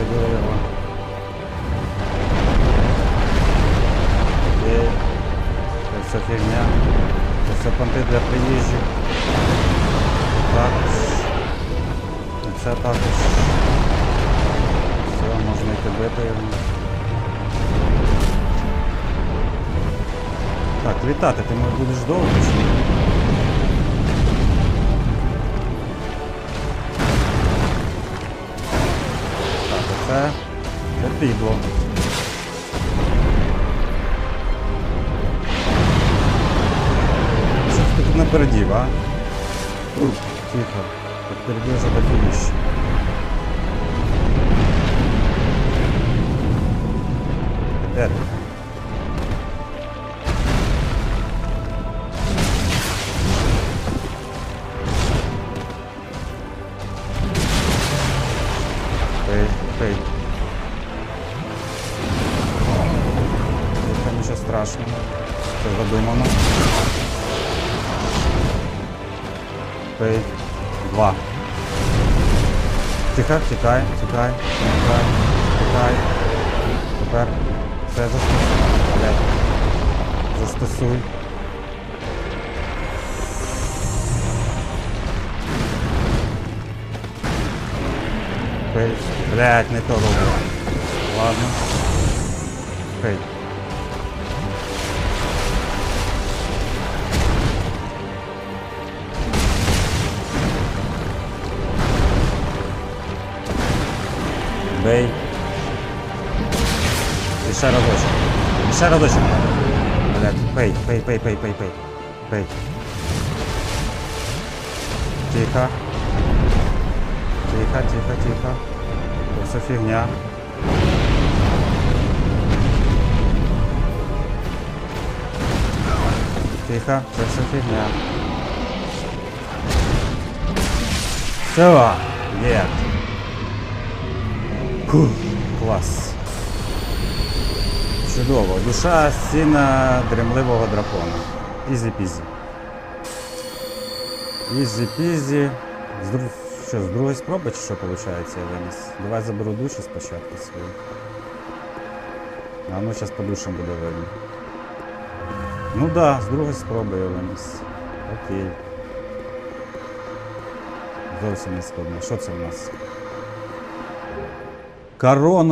поділила. І це вся фігня. Це для приезжих Також. І це. Все, можно йти бити його. Так, літати ты будешь долго чи ні? Підло. Що ти тут напередів, а? Тихо. Впереді вже до фінішу. Де ти? Пей. Нічого страшного. Це задумано. Пей. Два. Тихо, тікай, тікай, тікай, тікай. Тепер все застосуй. Блядь. Застосуй. Пей. Блядь, не то роблю. Ладно. Пей. Бей. І ще разочок. І ще разочок. Блядь, пей, пей, пей, пей, пей, пей. Пей. Тихо. Тихо, тихо, тихо. Це все фігня. Тихо, це все фігня. Все, є. Фух, клас. Чудово. Душа сіна дремливого дракона. Ізі-пізі. Ізі-пізі. Що, з другої спроби чи що виходить я виніс? Давай заберу душі спочатку свою. А ну зараз по душам буде видно. Ну да, з другої спроби я виніс. Окей. Зовсім не складно. Що це в нас? Корона.